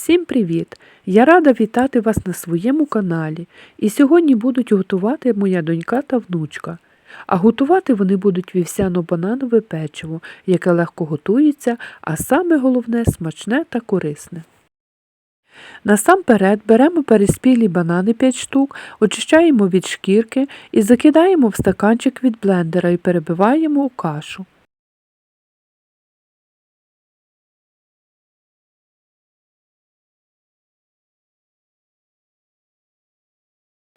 Всім привіт! Я рада вітати вас на своєму каналі. І сьогодні будуть готувати моя донька та внучка. А готувати вони будуть вівсяно-бананове печиво, яке легко готується, а саме головне смачне та корисне. Насамперед беремо переспілі банани 5 штук, очищаємо від шкірки і закидаємо в стаканчик від блендера і перебиваємо у кашу.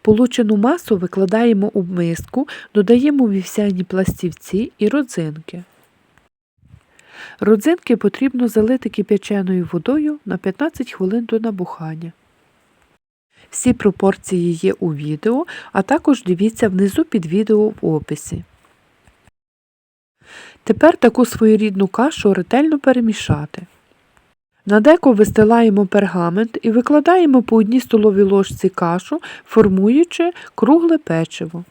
Получену масу викладаємо у миску, додаємо вівсяні пластівці і родзинки. Родзинки потрібно залити кип'яченою водою на 15 хвилин до набухання. Всі пропорції є у відео, а також дивіться внизу під відео в описі. Тепер таку своєрідну кашу ретельно перемішати. На деко вистилаємо пергамент і викладаємо по одній столовій ложці кашу, формуючи кругле печиво.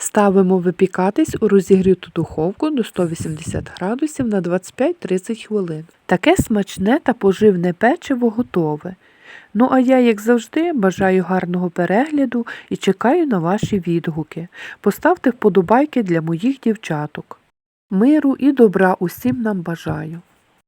Ставимо випікатись у розігріту духовку до 180 градусів на 25-30 хвилин. Таке смачне та поживне печиво готове. Ну а я, як завжди, бажаю гарного перегляду і чекаю на ваші відгуки. Поставте вподобайки для моїх дівчаток. Миру і добра усім нам бажаю.